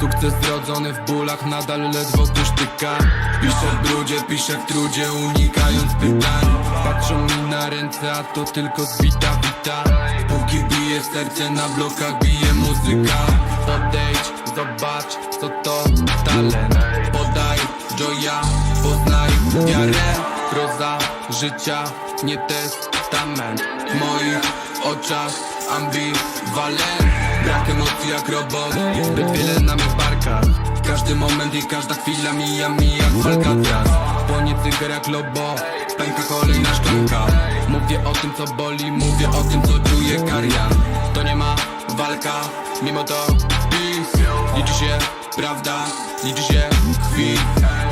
Sukces zrodzony w bólach, nadal ledwo ktoś tyka Piszę w brudzie, piszę w trudzie, unikając pytań. Patrzą mi na ręce, a to tylko zbita wita Póki bije serce, na blokach bije muzyka. Podejdź, zobacz, co to talent. Podaj, joya, poznaj wiarę. Proza życia, nie testament W moich oczach ambiwalent Brak emocji jak robot, zbyt wiele na mych barkach Każdy moment i każda chwila mija mi jak walka teraz. Płonie cygar jak lobo, pęka kolejna szklanka. Mówię o tym co boli, mówię o tym co czuje karian. To nie ma walka, mimo to peace. Liczy się prawda, liczy się krwi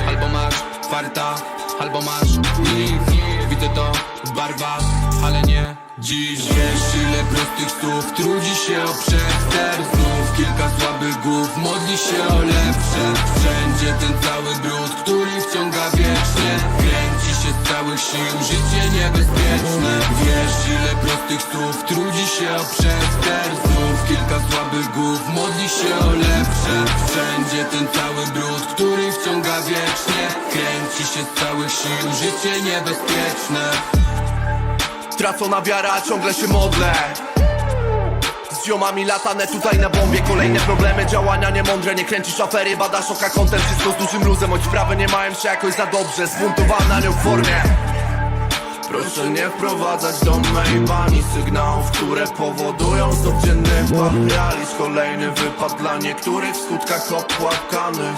Albo masz farta, albo masz nic. Widzę to w barwach, ale nie dziś Wiesz ile prostych słów trudzi się o przester Znów kilka słabych głów modli się o lepsze. Wszędzie ten cały brud, który wciąga wiecznie. Kręci się z całych sił, życie niebezpieczne. Wiesz ile prostych słów trudzi się o przester Znów kilka słabych głów modli się o lepsze. Wszędzie ten cały brud, który wciąga wiecznie. Kręci się z całych sił, życie niebezpieczne Tracona wiara, ciągle się modlę. Z ziomami latane tutaj na bombie. Kolejne problemy, działania niemądre. Nie kręcisz afery, badasz oka kątem. Wszystko z dużym luzem, choć sprawy nie mają się jakoś za dobrze. Zbuntowana nią w formie Proszę nie wprowadzać do mej bani sygnałów, które powodują znów dzienny. Paraliż Kolejny wypad dla niektórych w skutkach opłakany.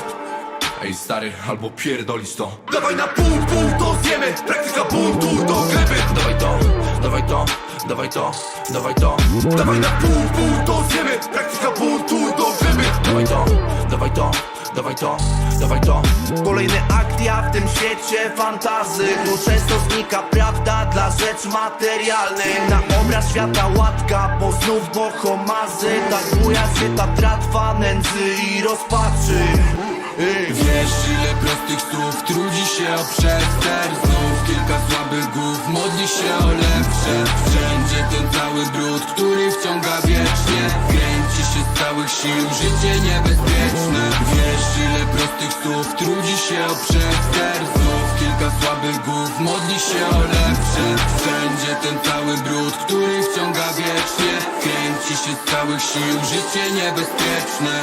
Ej stary, albo pierdolisz to. Dawaj na pół, pół to dawaj to, dawaj to. Dawaj na pół, pół to zjemy Praktyka buntu do gleby Dawaj to, dawaj to, dawaj to, dawaj to. Kolejny akt ja w tym świecie fantazy. Tu często znika prawda dla rzeczy materialnych Na obraz świata łatka, bo znów bohomazy Tak buja się ta tratwa nędzy i rozpaczy. Wiesz ile prostych słów trudzi się o przester Znów kilka słabych głów modli się o lepsze Cały brud, który wciąga wiecznie. Kręci się z całych sił, życie niebezpieczne. Wiesz ile prostych słów trudzi się o przester Znów kilka słabych głów modli się o lepsze. Wszędzie ten cały brud, który wciąga wiecznie. Kręci się z całych sił, życie niebezpieczne